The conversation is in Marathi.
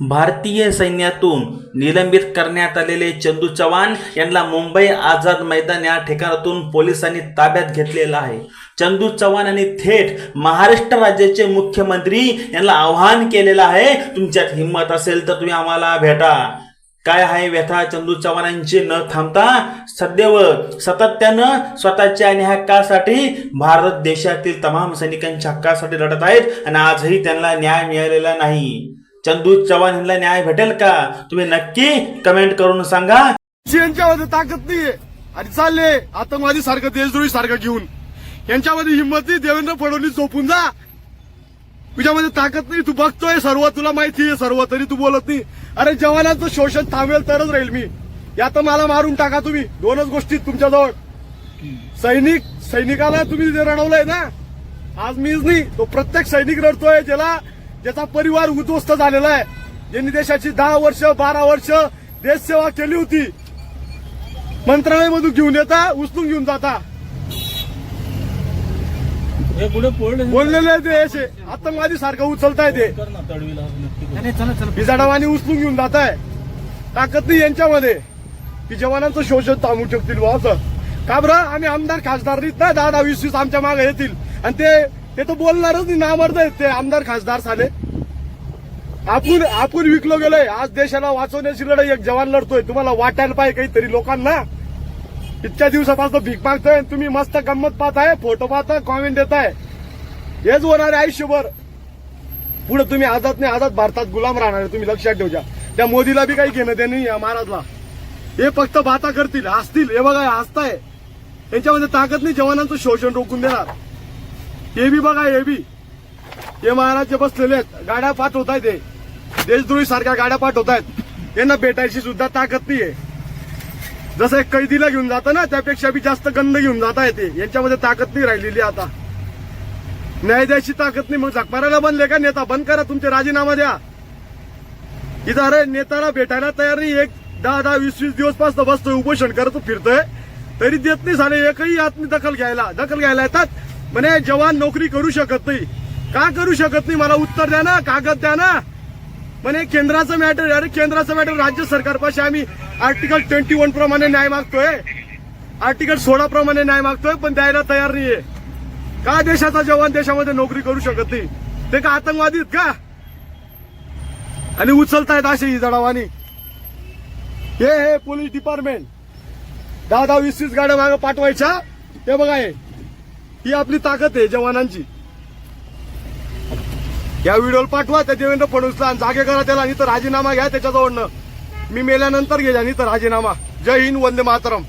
भारतीय सैन्यातून निलंबित करण्यात आलेले चंदू चव्हाण यांना मुंबई आझाद मैदान या ठिकाणातून पोलिसांनी ताब्यात घेतलेलं आहे. चंदू चव्हाण यांनी थेट महाराष्ट्र राज्याचे मुख्यमंत्री यांना आव्हान केलेलं आहे तुमच्यात हिंमत असेल तर तुम्ही आम्हाला भेटा. काय आहे व्यथा? चंदू चव्हाणांची न थांबता सदैव सातत्यानं स्वतःच्या आणि हक्कासाठी भारत देशातील तमाम सैनिकांच्या हक्कासाठी लढत आहेत आणि आजही त्यांना न्याय मिळालेला नाही. चंदू चव्हाण यांना न्याय भेटेल का? तुम्ही नक्की कमेंट करून सांगा. यांच्यामध्ये ताकद नाहीये. आणि चालले आतंकवादी सारखं देशद्रोही सारखं घेऊन. यांच्यामध्ये हिंमत नाही देवेंद्र फडणवीस झोपून जा. तुझ्यामध्ये ताकद नाही तू बघतोय सर्व तुला माहिती आहे सर्व तरी तू बोलत नाही. अरे जवानांचं शोषण थांबेल तरच राहील मी. या तर मला मारून टाका तुम्ही. दोनच गोष्टी तुमच्याजवळ. सैनिक सैनिकाला तुम्ही जे रडवलंय ना आज मीच नाही तो प्रत्येक सैनिक रडतोय ज्याला ज्याचा परिवार उद्ध्वस्त झालेला आहे. ज्यांनी देशाची दहा वर्ष बारा वर्ष देशसेवा केली होती. मंत्रालयामधून घेऊन येता उचलून घेऊन जाता. हे बोललेले ते असे. आतंकवादी सारखं उचलताय ते. बिजाडावानी उचलून घेऊन जात आहे ताकद नाही यांच्यामध्ये. की जवानांचं शोषण थांबू शकतील असं. का बरं? आम्ही आमदार खासदार नाहीत ना. दहा दहा वीस वीस आमच्या मागे येतील. आणि ते ते तर बोलणारच नाही. नामर्द आहेत ते आमदार खासदार साले आपण आपण विकलो गेलोय. आज देशाला वाचवण्याची लढाई एक जवान लढतोय. तुम्हाला वाटायला पाहिजे काहीतरी लोकांना. इतक्या दिवसापासून भीक मागतोय तुम्ही मस्त गंमत पाहताय फोटो पाहताय कॉमेंट देताय. हेच होणार आहे आयुष्यभर. पुढे तुम्ही आझाद नाही आझाद भारतात गुलाम राहणार आहे, तुम्ही लक्षात ठेवजा. त्या मोदीला बी काही घेणं देणं नाही या महाराजला. हे फक्त भाता करतील हसतील. हे बघा हसताय. यांच्यामध्ये ताकद नाही जवानांचं शोषण रोखून देणार. हे बी बघा हे बी. हे महाराज जे बसलेले आहेत गाड्या पाठवत आहेत हे. देशद्रोही सारख्या गाड्या पाठवत आहेत. यांना भेटायची सुद्धा ताकद नाहीये. जसं एक कैदीला घेऊन जातं ना त्यापेक्षा बी जास्त गंध घेऊन जाता येते. यांच्यामध्ये ताकद नाही राहिलेली आता. न्याय द्यायची ताकद नाही. मग झकमारायला बनले का? नेता बंद करा तुमचे राजीनामा द्या. इथं अरे नेताला भेटायला तयार नाही. एक दहा दहा वीस वीस दिवसपासून बसतोय उपोषण करतो फिरतोय. तरी देत नाही झाले एकही आत्मी दखल घ्यायला. दखल घ्यायला येतात. म्हणे जवान नोकरी करू शकत नाही. का करू शकत नाही? मला उत्तर द्या ना कागद द्या ना. म्हणे केंद्राचं मॅटर अरे केंद्राचं मॅटर राज्य सरकारपाशी आम्ही आर्टिकल ट्वेंटी वन प्रमाणे न्याय मागतोय. आर्टिकल सोळा प्रमाणे न्याय मागतोय पण द्यायला तयार नाहीये. का देशाचा जवान देशामध्ये नोकरी करू शकत नाही? ते का आतंकवादी का? आणि उचलतायत असे ही जडावानी. हे हे पोलीस डिपार्टमेंट दहा दहा वीस वीस गाड्या मागे पाठवायच्या. हे बघा हे. ही आपली ताकद आहे जवानांची. या व्हिडिओला पाठवा त्या देवेंद्र फडणवीसला जागे करा त्याला आणि तर राजीनामा घ्या त्याच्याजवळनं. मी मेल्यानंतर घ्या आणि तर राजीनामा. जय हिंद वंदे मातरम.